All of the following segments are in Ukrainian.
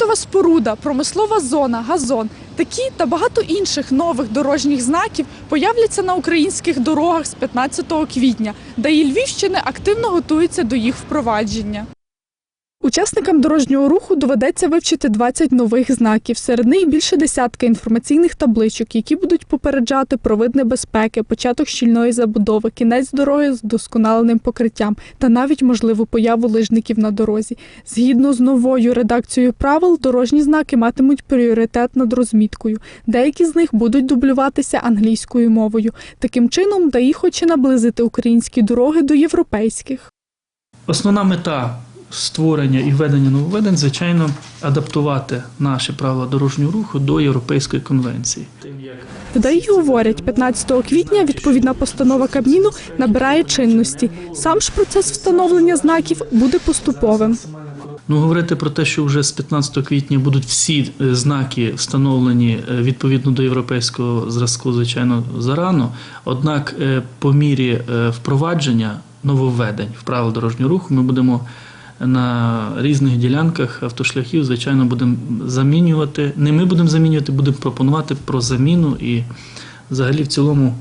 Наметова споруда, промислова зона, газон. Такі та багато інших нових дорожніх знаків появляться на українських дорогах з 15 квітня, де і Львівщини активно готуються до їх впровадження. Учасникам дорожнього руху доведеться вивчити 20 нових знаків. Серед них більше десятка інформаційних табличок, які будуть попереджати про вид небезпеки, початок щільної забудови, кінець дороги з досконаленим покриттям та навіть можливу появу лижників на дорозі. Згідно з новою редакцією правил, дорожні знаки матимуть пріоритет над розміткою. Деякі з них будуть дублюватися англійською мовою. Таким чином, ДАІ хоче наблизити українські дороги до європейських. Основна мета створення і введення нововведень, звичайно, адаптувати наші правила дорожнього руху до Європейської конвенції. ДАІ говорять, 15 квітня відповідна постанова Кабміну набирає чинності. Сам ж процес встановлення знаків буде поступовим. Ну, говорити про те, що вже з 15 квітня будуть всі е, знаки встановлені е, відповідно до європейського зразку, звичайно, зарано. Однак, е, по мірі впровадження нововведень в правил дорожнього руху ми будемо на різних ділянках автошляхів, звичайно, будемо замінювати. Не ми будемо замінювати, будемо пропонувати про заміну і взагалі в цілому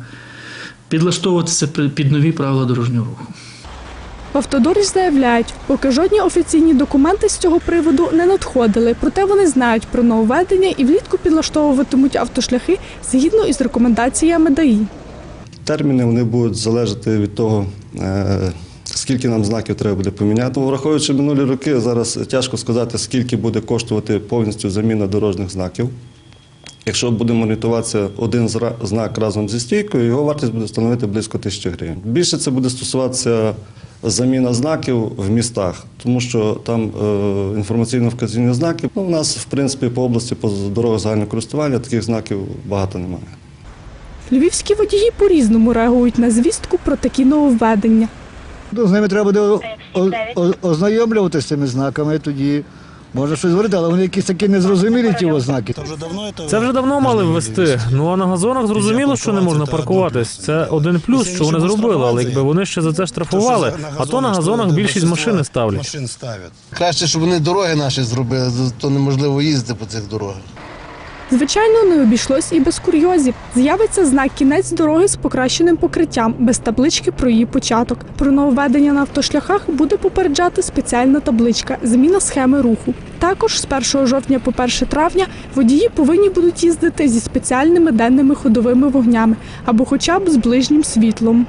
підлаштовуватися при- під нові правила дорожнього руху. В автодорі заявляють, поки жодні офіційні документи з цього приводу не надходили, проте вони знають про нововведення і влітку підлаштовуватимуть автошляхи згідно із рекомендаціями ДАІ. Терміни вони будуть залежати від того, е, скільки нам знаків треба буде поміняти. Ну, Враховуючи минулі роки, зараз тяжко сказати, скільки буде коштувати повністю заміна дорожніх знаків. Якщо будемо орієнтуватися один знак разом зі стійкою, його вартість буде становити близько тисячі гривень. Більше це буде стосуватися заміна знаків в містах, тому що там е, інформаційно-вказівні знаки. Ну, у нас, в принципі, по області, по дорогах загального користування таких знаків багато немає. Львівські водії по-різному реагують на звістку про такі нововведення. Ну, з ними треба буде о- о- о- ознайомлюватися з цими знаками, тоді можна щось говорити, але вони якісь такі незрозумілі ті ознаки. Це вже давно мали ввести. Ну а на газонах зрозуміло, що не можна паркуватись. Це один плюс, що вони зробили, але якби вони ще за це штрафували, а то на газонах більшість машини ставлять. Машин ставлять. Краще, щоб вони дороги наші зробили, то неможливо їздити по цих дорогах. Звичайно, не обійшлось і без курйозів. З'явиться знак кінець дороги з покращеним покриттям, без таблички про її початок. Про нововведення на автошляхах буде попереджати спеціальна табличка зміна схеми руху. Також з 1 жовтня по 1 травня водії повинні будуть їздити зі спеціальними денними ходовими вогнями або хоча б з ближнім світлом.